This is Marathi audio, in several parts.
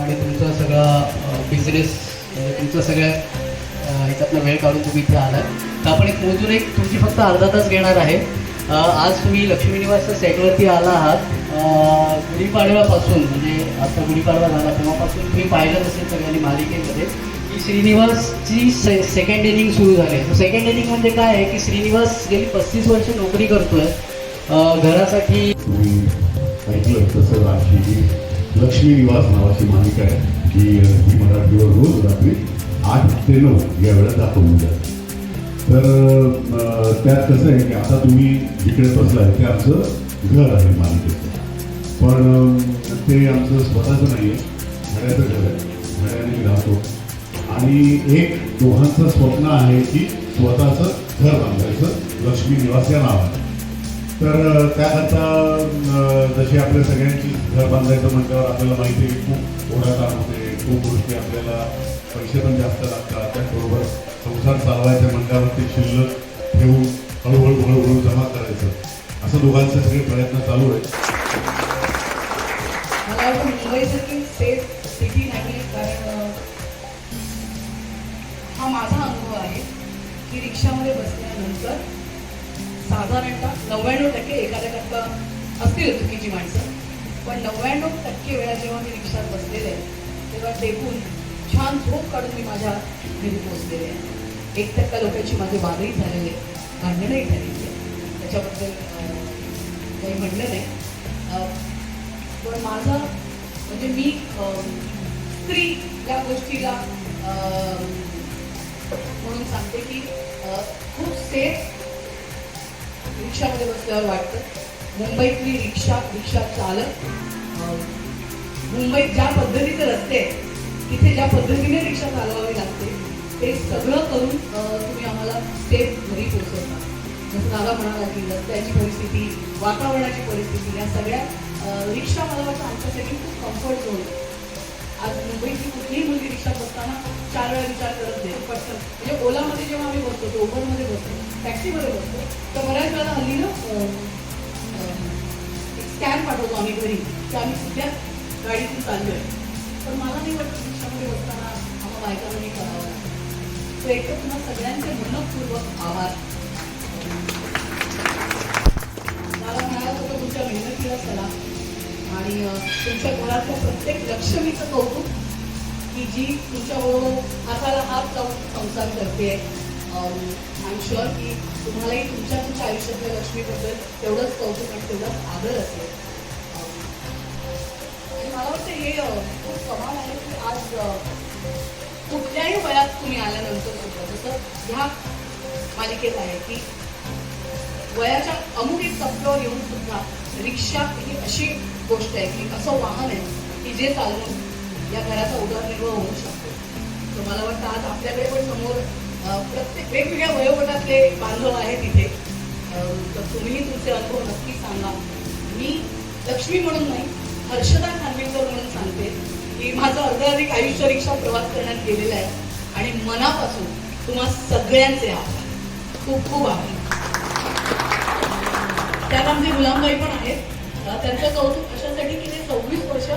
आणि तुमचा सगळा बिझनेस म्हणजे तुमचा सगळ्या ह्याच्यातनं वेळ काढून तुम्ही इथे आलात. तर आपण एक मोजून एक तुमची फक्त अर्धा तास घेणार आहे. आज तुम्ही लक्ष्मी निवासच्या सेटवरती आला आहात. गुढीपाडव्यापासून म्हणजे आता गुढीपाडवा झाला तेव्हापासून तुम्ही पाहिलं असेल सगळ्यांनी मालिकेमध्ये की श्रीनिवासची से सेकंड इनिंग सुरू झाली आहे. सेकंड इनिंग म्हणजे काय आहे की श्रीनिवास गेली पस्तीस वर्ष नोकरी करतोय. घरासाठी ऐकलं तसं अशी लक्ष्मी निवास नावाची मालिका आहे की अ, ही मराठीवर रोज रात्री आठ ते नऊ या वेळेत दाखवली जाते. तर त्यात कसं आहे की आता तुम्ही जिकडे बसलाय ते आमचं घर आहे मालिकेचं. पण ते आमचं स्वतःचं नाही आहे घड्याचं घर आहे. घड्याने राहतो आणि एक दोघांचं स्वप्न आहे की स्वतःचं घर बांधायचं. लक्ष्मी निवास या नावाने. तर त्याकरता जशी आपल्या सगळ्यांची घर बांधायचं म्हटल्यावर आपल्याला माहिती आहे की खूप ओढाताण होते खूप गोष्टी आपल्याला पैसे पण जास्त लागतात. त्याचबरोबर संसार चालवायचं म्हटल्यावर ते शिल्लक ठेवून हळूहळू हळूहळू जमा करायचं. असं दोघांचे सगळे प्रयत्न चालू आहेत. मुंबईसारखी सेफ सिटी नाही कारण हा माझा अनुभव आहे की रिक्षामध्ये बसल्यानंतर साधारणतः नव्याण्णव टक्के एखाद्या असतील चुकीची माणसं. पण नव्याण्णव टक्के वेळा जेव्हा मी रिक्षात बसलेले आहे तेव्हा टेकून छान झोप काढून मी माझ्या घरी पोचलेले आहे. एक टक्का लोकांची माझे वादही झालेले भांडणंही झालेली आहे त्याच्याबद्दल काही म्हणलं नाही. पण माझा म्हणजे मी अं, स्त्री या गोष्टीला अं, म्हणून सांगते की खूप सेफ रिक्षामध्ये बसल्यावर वाटतं. मुंबईतली रिक्षा रिक्षा चालक अं, मुंबईत ज्या पद्धतीचे रस्ते आहेत तिथे ज्या पद्धतीने रिक्षा चालवावी लागते ते सगळं करून तुम्ही आम्हाला सेफ घरी पोहोचवता. जसं दादा म्हणाला की रस्त्याची परिस्थिती वातावरणाची परिस्थिती या सगळ्या रिक्षा मला वाटतं आमच्यासाठी खूप कम्फर्ट झोन आहे. आज मुंबईची कुठलीही मुलगी रिक्षा बसताना चार वेळा विचार करत नाही. पटकन म्हणजे ओलामध्ये जेव्हा आम्ही बसतो तो ओबरमध्ये बसतो टॅक्सीमध्ये बसतो तर बऱ्याच वेळा हल्ली ना स्कॅन पाठवतो आम्ही घरी की आम्ही सध्या गाडीतून आहे पण मला नाही वाटतं रिक्षामध्ये बसताना आम्हाला बायकांनी करावं लागतं. तर एक तर सगळ्यांचे मनपूर्वक आभार. मला म्हणाला होतं तुमच्या मेहनतीला चला आणि तुमच्या मुलाचं प्रत्येक लक्ष्मीचं कौतुक की जी तुमच्याबरोबर हाताला हात लावून संसार करते. आय एम शुअर की तुम्हालाही तुमच्या तुमच्या आयुष्यातल्या लक्ष्मीबद्दल तेवढंच कौतुक आणि तेवढाच आदर असेल. मला वाटतं हे खूप कमाल आहे की आज कुठल्याही वयात तुम्ही आल्यानंतर सुद्धा जसं ह्या मालिकेत आहे की वयाच्या अमुक एक टप्प्यावर येऊन सुद्धा रिक्षा ही अशी गोष्ट आहे की असं वाहन आहे की जे चालवून या घराचा उदरनिर्वाह होऊ शकतो. तर मला वाटतं आज आपल्याकडे पण समोर प्रत्येक वेगवेगळ्या वयोगटातले बांधव आहेत इथे. तर तुम्हीही तुमचे अनुभव नक्की सांगा. मी लक्ष्मी म्हणून नाही हर्षदा खानविलकर म्हणून सांगते की माझं अर्धाधिक आयुष्य रिक्षा प्रवास करण्यात गेलेलं आहे आणि मनापासून तुम्हा सगळ्यांचे आभार. खूप खूप आभार. त्यात आमचे गुलामबाई पण आहेत. त्यांचं कौतुक कशासाठी की ते सव्वीस वर्ष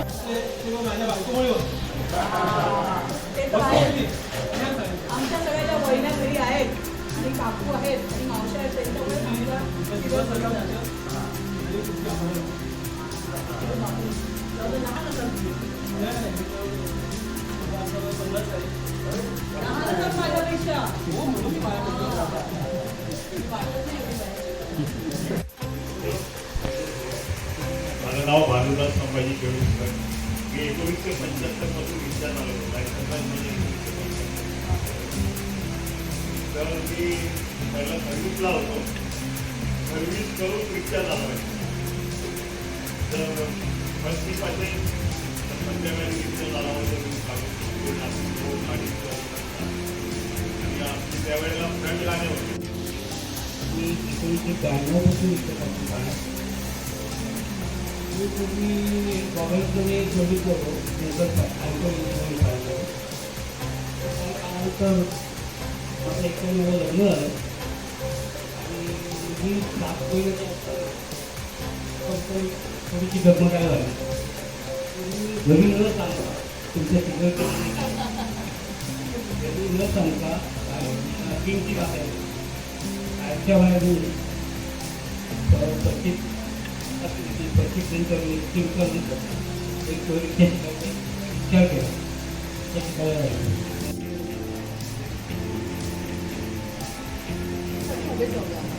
आमच्या सगळ्या बहिण्या घरी आहेत. आणि काकू आहेत. आणि मावशा आहेत. त्यांच्यामुळे माझ्यापेक्षा. वाटत नाही एवढी वयाची. संभाजी केळुसकर मी एकोणीसशे पंच्याहत्तरपासून रिक्षात आलो लायसन्स म्हणजे तर मी पहिला सर्व्हिसला होतो. सर्व्हिस करून रिक्षा चालवायची. तर फर्स्ट पाहिजे तर संध्याकाळी रिक्षा चालवायचं मी सांगतो आणि आमची त्यावेळेला फ्रंट गाणे होते. मी एकोणीसशे ब्याण्णवपासून इथे काम करतो. मी पूर्वी करतो नंतर अल्कोहोल इंजिनिअरिंग तर माझं एक मला लग्न झालं आणि मी झाली घरी न सांगता तुमच्या तिकडे घरी न सांगता किमती टाकायची आजच्या वयातून 음악을듣고 싶.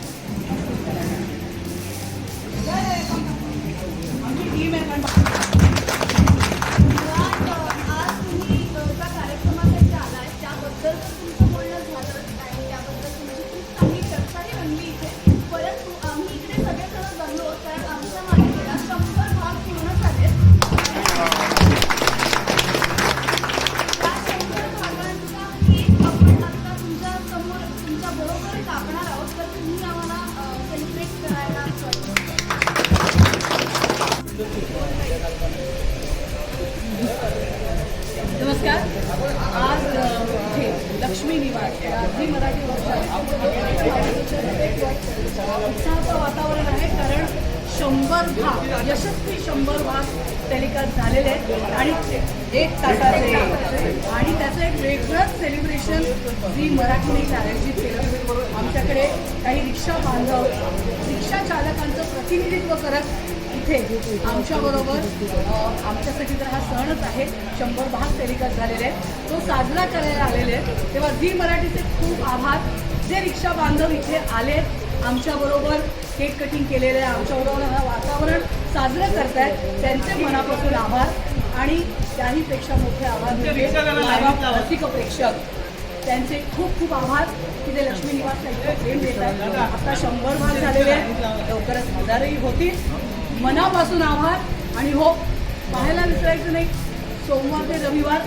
नमस्कार. आज इथे लक्ष्मी निवास या मराठी उत्साहाचं वातावरण आहे कारण शंभर भाग यशस्वी शंभर भाग टेलिकास्ट झालेले आहेत. आणि एक तासाचे आणि त्याचं एक वेगळंच सेलिब्रेशन झी मराठीने आयोजित केलं. आमच्याकडे काही रिक्षा बांधव रिक्षा चालकांचं प्रतिनिधित्व करत इथे आमच्याबरोबर आमच्यासाठी तर हा सणच आहे. शंभर भाग टेलिकास्ट झालेले आहेत. तो साजरा करायला आलेले आहेत. तेव्हा झी मराठीचे खूप आभार. जे रिक्षा बांधव इथे आले आमच्याबरोबर केक कटिंग केलेलं आहे. आमच्याबरोबर हा वातावरण साजरं करतायत. त्यांचे मनापासून आभार. आणि त्याहीपेक्षा मोठे आभार म्हणजे लाईव्ह रसिक प्रेक्षक. त्यांचे खूप खूप आभार. की ते लक्ष्मी निवासला इतकं प्रेम देतात आता शंभर भाग झालेले आहेत. लवकरच हजारही होतील. मनापासून आभार आणि हो पाहायला विसरायचं नाही. सोमवार ते रविवार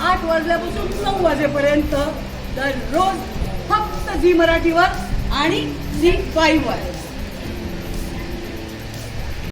आठ वाजल्यापासून नऊ वाजेपर्यंत दररोज फक्त झी मराठीवर आणि झी फाईव्हवर